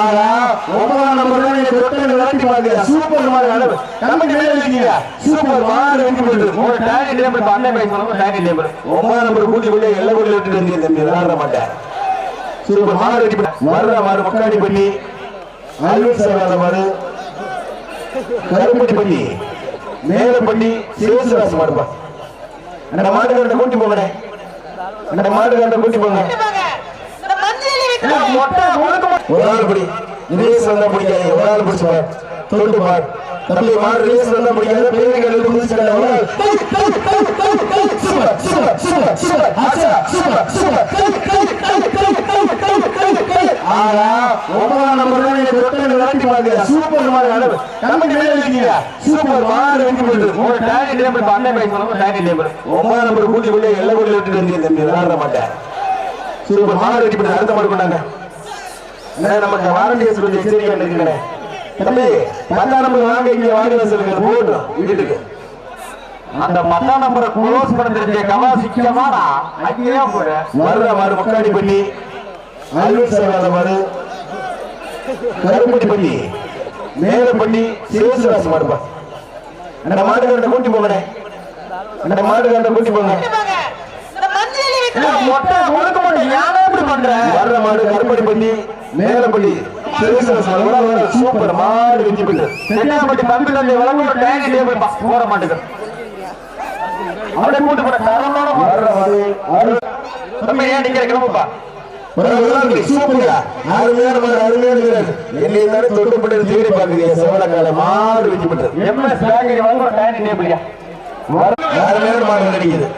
ஆனா ஒன்பதாம் நம்பர் நீங்க தொட்டனை விளையாட்டி பாருங்க சூப்பர் மாதிரி அளவு மேல இருக்கீங்க சூப்பர் மாடு வெட்டி போட்டு. ஒரு டானி டேபிள் பண்ண பைக் பண்ணணும் டேபிள் ஒன்பதாம் நம்பர் கூட்டி கொள்ள எல்லை விட்டுட்டு இருந்தீங்க தம்பி விளையாட மாட்டேன் சூப்பர் மாடு வெட்டி வர்ற மாடு முக்காடி பண்ணி அல்வல் சேவாத மாடு கருப்பட்டி பண்ணி மேல பண்ணி சிவசுராசு மாடுப்பா. அந்த மாடு கூட்டி போங்கண்ணே. அந்த மாடு கூட்டி போங்க. ஒரு ஆள் பிடி. ரிலீஸ் வந்தா பிடிக்காது ஒரு ஆள் பிடிச்சு பார். தொட்டு பார். தம்பி மாடு ரிலீஸ் வந்தா பிடிக்காது. பேருங்கள் எழுதி பிடிச்சிக்கல ஒரு ஆள் சூப்பர் சூப்பர் சூப்பர் சூப்பர். ஆச்சா சூப்பர் சூப்பர். ஆனா ஒன்பதாம் நம்பர் தான் நீங்க தொட்டனை விளையாட்டி பாருங்க சூப்பர் மாதிரி அளவு நம்ம மேல இருக்கீங்க சூப்பர் மாடு வெட்டி போட்டு ஒரு டானி டேபிள் பண்ண பைக் ஒன்பதாம் நம்பர் கூட்டி கொண்டு எல்லை கொண்டு விட்டுட்டு இருந்தீங்க தம்பி விளையாட மாட்டேன். சூப்பர் மாடு ரெடி பண்ணி அடுத்த மாடு கொண்டாங்க. நமக்கு வாரண்டியர்ஸ் கொஞ்சம் எச்சரிக்கை இருக்குண்ணே தம்பி பத்தாம் நம்பர் வாங்க இங்க வாங்க சொல்லுங்க போட்டோம் வீட்டுக்கு. அந்த மத்தா நம்பரை க்ளோஸ் பண்ணிருக்க கவா சிக்கமாடா அங்கேயே போடு. வர்ற மாடு முக்காடி பண்ணி அல்வல் சேவாத மாடு கருப்பட்டி பண்ணி மேல பண்ணி சிவசுராசு மாடுப்பா அந்த மாடு கூட்டி போங்கண்ணே. அந்த மாடு கூட்டி போங்க மொட்டை முழுக்க மாட்டேன் யாரோ இப்படி பண்ற வர்ற மாடு கருப்பட்டி பண்ணி மேல பண்ணி சிவசுராசு மாடு வர, வர, சூப்பர் மாடு வெட்டி பண்ணு தென்னாம்பட்டி பம்பி தந்தை வளர்ந்து டேபிள் போட மாட்டேங்குது அப்படியே கூட்டு போட தரமான வர்ற மாடு நம்ம ஏன் நிக்கிற? கிளம்புப்பா. மாடு வெட்டி பண்றது எம்எஸ் பேக்கரி வளர்ந்து டேங்கி டேபிள்யா? அருமையான மாடு நடிக்குது.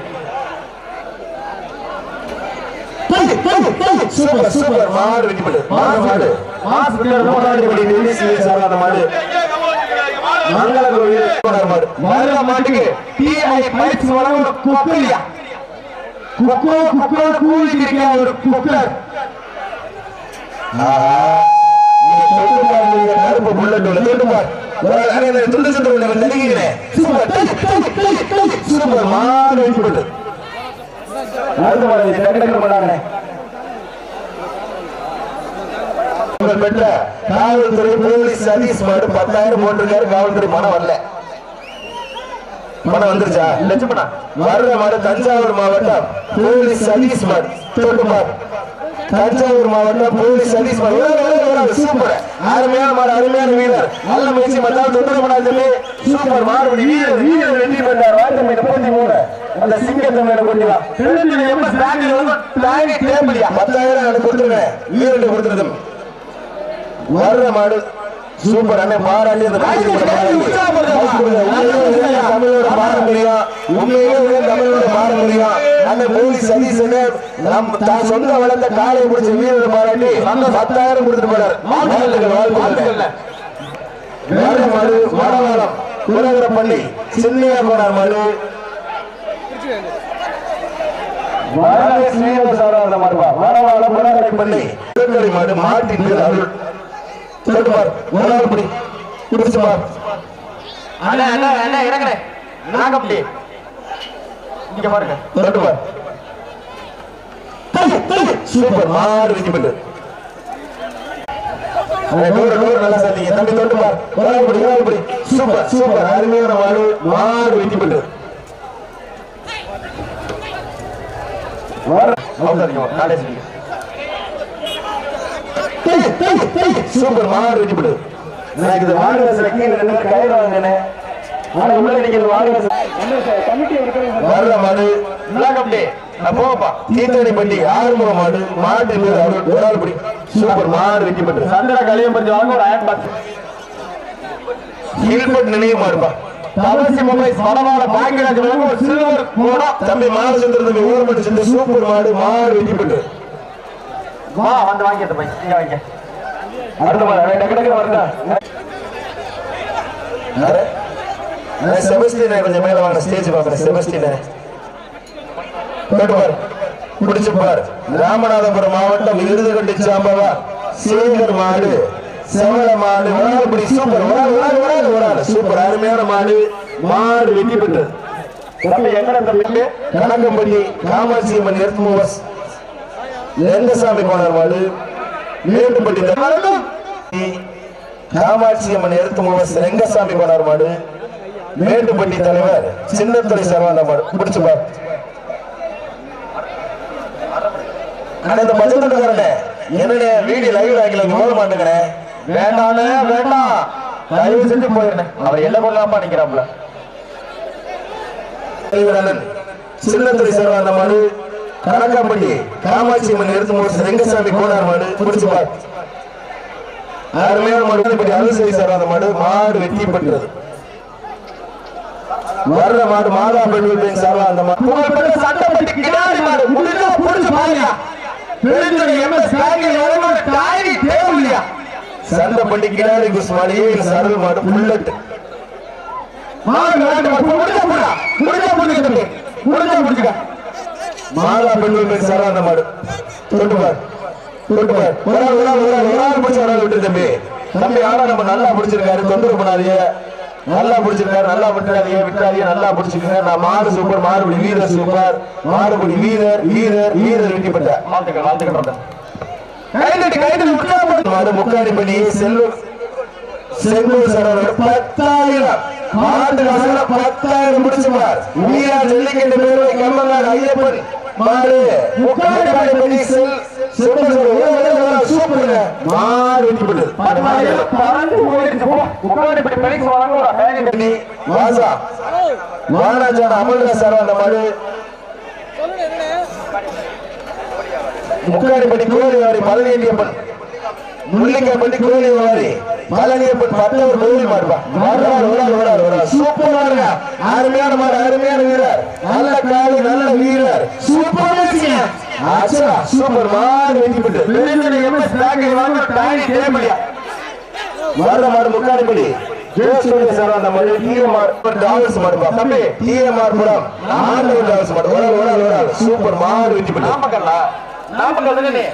சூப்பர் சூப்பர் மாடு வெட்டி பண்றது மாடு மாடு மாஸ் பிள்ளை மாடு படி நின்று சாராத மாடு மங்கள கோவில் போனார் மாடு வர்ற மாட்டுக்கு டிஐ பைப்ஸ் வளர்ந்து குக்கரியா குக்கோ குக்கோ கூலி ஒரு குக்கர் கருப்பு bullet உள்ள தொட்டு பாரு. ஒரு அரை துண்டு சுண்டு உள்ள நெருங்கிக்கிறேன். சூப்பர். சூப்பர், மாடு வெட்டி போட்டு. அடுத்த மாடு, இது டக்கு பெற்ற காவல்துறை போலீஸ் சதீஷ் மாடு பத்தாயிரம் போட்டிருக்காரு காவல்துறை பணம் வரல. பணம் வந்துருச்சா? லட்சுமணா வர்ற மாதிரி தஞ்சாவூர் மாவட்டம் போலீஸ் சதீஷ் மாடு. தஞ்சாவூர் மாவட்டம் போலீஸ் சதீஷ் சூப்பர் அருமையான மாடு அருமையான வீரர். நல்ல முயற்சி மட்டும் தொட்டு பண்ணால் சூப்பர் மாறுபடி வீரர் வீரர் வெற்றி பெற்ற வாழ்க்கை முப்பத்தி மூணு அந்த சிங்கத்தை மேல கொண்டுலாம் திருநெல்வேலி எம்எஸ் பேக்கரி வளர்ந்து டேங்கி டேபிள்யா பத்தாயிரம் கொடுத்துருவேன் வீரர்கிட்ட கொடுத்துருது வர்ற மாடு சூப்பர் அண்ணன் பாராட்டி அந்த தமிழோட பாரம்பரியம். உண்மையிலே தமிழோட பாரம்பரியம். அந்த போலீஸ் சதீசனே நம் தான் சொந்த வளர்த்த காலை பிடிச்ச வீரர் பாராட்டி பத்தாயிரம் கொடுத்துட்டு போறார். வாழ்த்துக்கள் மாடு வடவாளம் குலகரப்பள்ளி சின்னையா போனார் மாடு. வரவே ஸ்ரீனிவாசாராத மாடுபா வடவாளம் குலகரப்பள்ளி திருநெல்வேலி மாடு மாட்டின் பேர் அருள் தொட்டுமார் ஒரு நாள் பிடி பிடிச்சுமார் அண்ணா அண்ணா அண்ணா இறங்குறேன் நாகப்பட்டி இங்க பாருங்க தொட்டுமார் சூப்பர் மாடு வெற்றி பெற்று நூறு நூறு நல்லா சாதிங்க தம்பி தொட்டுமார் ஒரு நாள் பிடி ஒரு சூப்பர். சூப்பர் அருமையான மாடு மாடு வெற்றி பெற்று சூப்பர் மாடு வெற்றி பெற்று எனக்கு கீழே ரெண்டு பேர் கயிறு வாங்கினேன் ஆனா உள்ள நினைக்கிற மாடு வர்ற மாடு போப்பா தீத்தடி பட்டி ஆறுமுக மாடு மாட்டு ஒரு பிடி சூப்பர் மாடு வெற்றி பெற்று சந்திர கலியம் வாங்க ஒரு அயன் பாக்ஸ் ஹெல்மெட் நினைவு மாடுப்பா. தவசி பாக்கியராஜ் வழங்க ஒரு சில்வர் போடம் தம்பி மாலச்சந்திர தம்பி ஊர்பட்டு சென்று சூப்பர் மாடு மாடு வெற்றி பெற்று. வா வந்து வாங்கிட்ட பை இங்க வாங்க. அடுத்த மாடு டக்கு டக்கு வருதா? செபஸ்டின் கொஞ்சம் மேல வாங்க ஸ்டேஜ் பாக்குறேன் செபஸ்டின் பார் பிடிச்சு பார். ராமநாதபுரம் மாவட்டம் விருதுகண்டி சாம்பவா சேகர் மாடு. செவல மாடு வராதுபடி சூப்பர் ஒரு வராது ஒரு வராது சூப்பர் அருமையான மாடு. மாடு வெற்றி பெற்று தம்பி எங்கடா தம்பி? கணக்கம்பட்டி காமாட்சி அம்மன் எர்த் மூவர்ஸ் எந்தசாமி கோணர் மாடு. மேட்டுப்பட்டி காமாட்சி அம்மன் எடுத்து மூவஸ் ரெங்கசாமி கொண்டார் மாடு. மேட்டுப்பட்டி தலைவர் சின்னத்துறை சரவாண்ட மாடு. பிடிச்சு பாரு. அண்ணா, இந்த மதுரக்காரனே என்னடே வீடியோ லைவ் ஆக்கல போட மாட்டேங்கிறே. வேண்டாண்ணே வேண்டாம் தயவு செஞ்சு போயிருந்தேன் அவர் எல்லாம் கொள்ளாம நிக்கிறாப்ல சின்னத்துறை சின்னத்துறை அந்த மாடு கணக்காம்பட்டி காமாட்சி அம்மன் எடுத்து மூவஸ் ரெங்கசாமி கோனார் மாடு பிடிச்சு பாரு. அருமையான மாடு இப்படி அருள் செய்தி சார் மாடு மாடு வெற்றி பெற்றது. வர்ற மாடு மாதா பெண்கள் சார்பா அந்த மாடு புகழ்பெற்ற சட்டப்பட்டி கிடாரி மாடு. முடிஞ்சா புடிச்சு பாருங்க. பெருந்துறை எம்எஸ் பேங்க் எவ்வளவு டாயரி தேவையா சண்டப்பட்டி கிடாரி குஸ்மாடி சரல் மாடு புல்லட். மாடு முடிஞ்சா புடா. முடிஞ்சா தம்பி முடிஞ்சா புடிச்சுக்க மாதா பெண்கள் சார்பா அந்த மாடு. தொட்டு பார். தொட்டு பார். ஒரு ஆள் ஒரு ஆள் ஒரு ஆள் ஒரு ஆள் பிடிச்ச ஒரு ஆள் விட்டு தம்பி. தம்பி ஆனா நம்ம நல்லா பிடிச்சிருக்காரு. தொந்தரவு பண்ணாதீங்க நல்லா பிடிச்சிருக்காரு. நல்லா விட்டுறாதீங்க விட்டுறாதீங்க நல்லா பிடிச்சிருக்காங்க நான் மாடு சூப்பர் மாறுபடி வீரர் சூப்பர். மாறுபடி வீரர் வீரர் வீரர் வெற்றி பெற்ற வாழ்த்துக்கள் வாழ்த்துக்கள் கைதட்டி கைதட்டி உற்சாகப்படுத்து. மாடு முக்காடிப்படி செல்வம் செங்கூர் சரவர் பத்தாயிரம். மாட்டு காசுல பத்தாயிரம் முடிச்சுமார் வீரா ஜல்லிக்கட்டு பேருவை கம்மங்காடு ஐயப்பன். மாடு முக்காடிப்படி செல் செங்கூர் சரவர் சூப்பருங்க மாடு வெற்றி பெற்றது பறந்து போயிடுச்சு போ. முக்காடி வாங்க. பண்ணி வாசா. வானாஜான அமல்ரா சார் அந்த மாடு. முக்காடிப்பட்டி கோயில்வாரி பழனியப்பன் முள்ளிக்காப்பட்டி கோயில்வாரி பழனியப்பன் பத்தவர் கோயில் மாடுப்பா வரார். அருமையான மாடு அருமையான வீரர். நல்ல காலி நல்ல வீரர். சூப்பர் ஆச்சா சூப்பர். மாடு வெற்றி பெற்று. பெருந்துறை எம்எஸ் பேங்க் வாங்க டாயரி தேவையா மாடு முக்காடிப்படி நாலு மாடு. ஒரு சூப்பர். மாடு வெற்றி பெற்று. நாமக்கல் தானே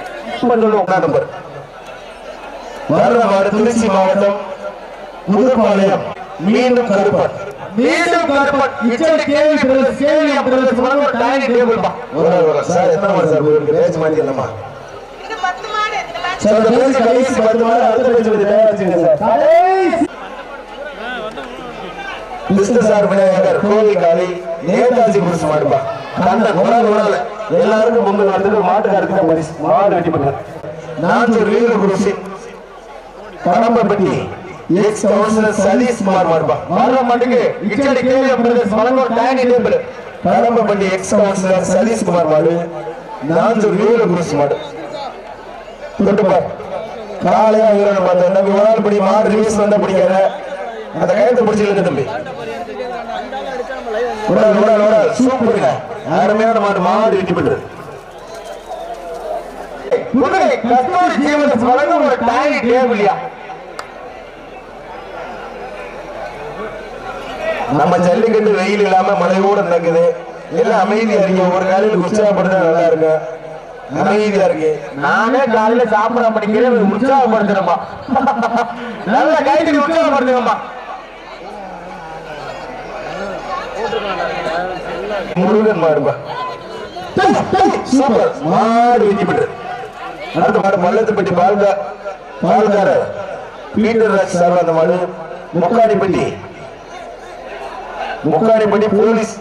நம்பர். மாடு திருச்சி மாவட்டம் புதுப்பாளையம் மீண்டும் கருப்பன் மீண்டும் கருப்பன் இச்சடி கேவி பிரதர்ஸ் கேவி பிரதர்ஸ் வாங்க டாயரி டேபிள் பா. ஒரு ஆள் ஒரு சார் எத்தனை மாடு சார்? உங்களுக்கு இது பத்து மாடு சார் அந்த பேச்சு கடைசி பத்து மாடு அடுத்த பேச்சு வந்து தயாரிச்சுங்க சார். கடைசி. கிறிஸ்து சார் விநாயகர் கோவில் காளி நேதாஜி புருஷ மாடுப்பா. கண்ணன் ஒரு நாள் ஒரு நாள் எல்லாருக்கும் பொங்கல் வரதுக்கு மாட்டுக்காரருக்கு தான் பரிசு மாடு வெட்டி பண்ணார் நான் ஒரு வீர குருசி கடம்பப்பட்டி எக்ஸ் கவுன்சிலர் சதீஷ் குமார் மாடுப்பா வர்ற மாட்டுக்கு இச்சடி கேள்வி பிரதர்ஸ் வழங்க டாயரி table Kadambapatti ex councillor Satish Kumar மாடு நான் ஒரு வீர குருசி மாடு. தொட்டுப்பார் காலையா வீரன் பார்த்து நம்ம ஒரு நாள் படி மாடு ரிலீஸ் வந்தா பிடிக்காத அந்த கயத்தை பிடிச்சி தம்பி. ஒரு ஆள், ஒரு சூப்பருங்க. அருமையான மாடு மாடு வெற்றி பெற்றது புதுகை கஸ்தூரி ஒரு டாயரி டேபிள்யா நம்ம ஜல்லிக்கட்டு வெயில் இல்லாம மழையோட நடக்குது. எல்லாம் அமைதியா இருக்கு ஒரு காலையில் உற்சாகப்படுத்தா நல்லா இருக்கு? அமைதியா இருக்கு நானே காலையில சாப்பிட படிக்கிறேன் உற்சாகப்படுத்துறேம்மா. நல்ல கைது உற்சாகப்படுத்துங்கம்மா. முருகன் மாடுப்பா சூப்பர் மாடு வெற்றி பெற்றது அடுத்த மாடு பள்ளத்துப்பட்டி பால்கா பால்காரர். பீட்டர் ராஜ் சார் அந்த மாடு. முக்காடிப்பட்டி முக்காடிப்பட்டி போலீஸ்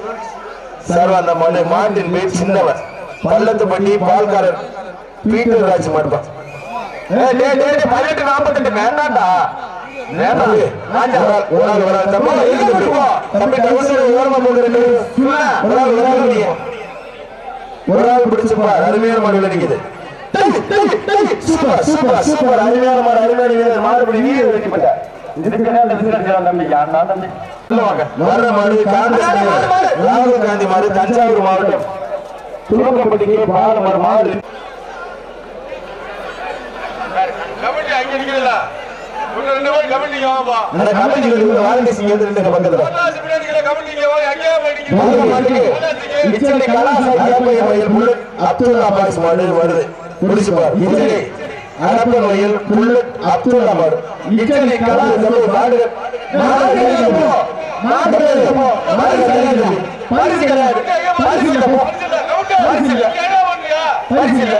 சார் அந்த மாடு. மாட்டின் பேர் சின்னவர் பள்ளத்துப்பட்டி பால்காரர். பீட்டர் ராஜ் மாடுப்பா. பதினெட்டு நாற்பத்தெட்டு ராஜா, ஒரு ஆள் பிடிச்சுப்பா அருமையான மாடு விளைவிக்குது சூப்பர் சூப்பர் சூப்பர் அருமையான மாடு அருமையான வீரர். மாடுபடி வீரர் வெட்டிப்பட்ட ராகுல் காந்தி மாடு தஞ்சாவூர் மாவட்டம். துவக்கப்பட்டிக்கு பால மாடு. கமிட்டி அங்க நிக்கிறீங்களா இன்னும் ரெண்டு பேர் கமிட்டிங்க வாப்பா அந்த கமிட்டி வாரண்டி சிங்க இருந்து பக்கத்துல. பொள்ளாச்சி பின்னாடி இச்சனை அரப்பையர் வயல் புல்லட் அப்துல்லா பாய்ஸ் மாடு வருது. முடிச்சு பார். இச்சனை வயல் புல்லட் அப்துல்லா மாடு. இச்சனை போ. மாடு போ. மாடு கிடையாது பரிசு கிடையாது பரிசு இல்லை போ. பரிசு இல்லை. பரிசு இல்லை.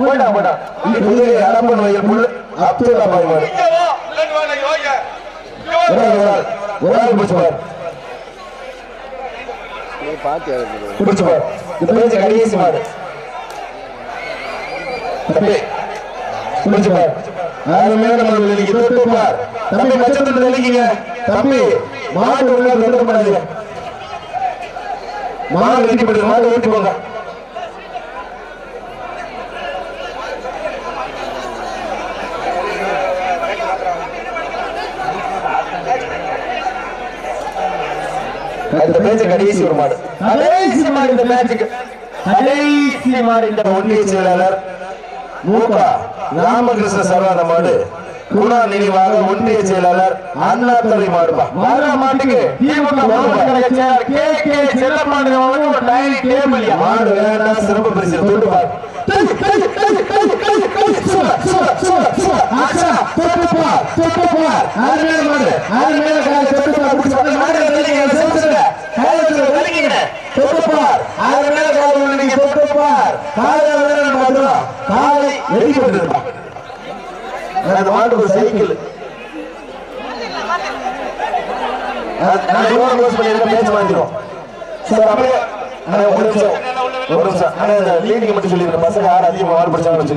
போடா போடா. புதுவை அடப்பன் வயல் புள்ள அப்துல்லா பாய் மாடு இங்க வா இல்லன்னு வா நீங்க வாங்க இங்க வா. ஒரு ஆள் ஒரு ஆள் ஒரு ஆள் பிடிச்சு பார். இந்த பேச்சு கடைசி மாடு தம்பி பிடிச்சு பார். அது மேல மாடு நெருங்கி தொட்டு பார். தம்பி மச்சத்துல நெருங்கிங்க தம்பி மாடு உள்ள தொட்டு பண்ணாதீங்க. மாடு வெட்டி போடுங்க மாடு வெட்டி போங்க. இந்த பேச்சு கடைசி ஒரு மாடு. கடைசி மாடு இந்த மேட்சுக்கு கடைசி மாடு இந்த ஒன்றிய செயலாளர் மூகா ராமகிருஷ்ண சரவாத மாடு. குணா நினைவாக ஒன்றிய செயலாளர் அண்ணாத்துறை மாடுபா வர மாட்டுக்கு திமுக கே. கே. செல்லப்பாண்டி மாடு வேண்டாம் சிறப்பு பரிசு. தொட்டு பார். சைக்கிள் ஒரு நிமிஷம் லீடிங் மட்டும் பசங்க யார் அதிகமாக வால் படிச்சாங்கன்னு